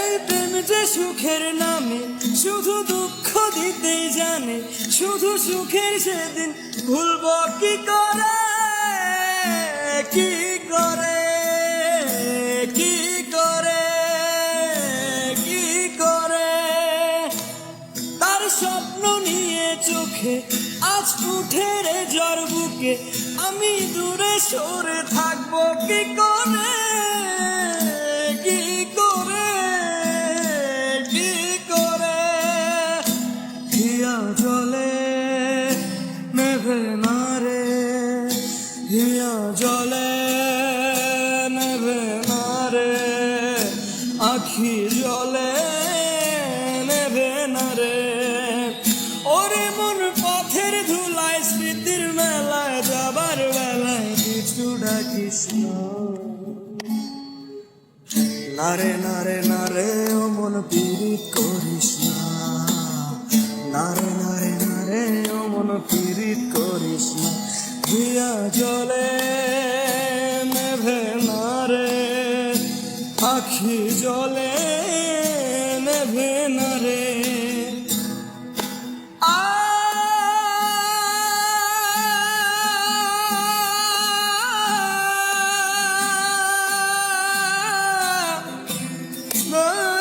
এই প্রেম যে সুখের নামে, শুধু দুঃখ দিতেই জানে, শুধু সুখের সেদিন ভুলব কি করে? কি করে? কি করে? কি করে? তার স্বপ্ন নিয়ে চোখে, আজ উঠে রে জ্বর বুকে, আমি দূরে সরে থাকব কি করে? হিয়া জলে নেভে না রে, আখি জলে নেভে না রে। ওরে মন পথের ধুলায়, স্মৃতির মেলায়, যাবার বেলায় কিছু ডাকিস নারে নারে নারে ও মন পীড়িত করিস না। নারে নারে নারে ও মন পীড়িত করিস না। হিয়া জলে নেভে নারে আখি জলে নেভে নারে Oh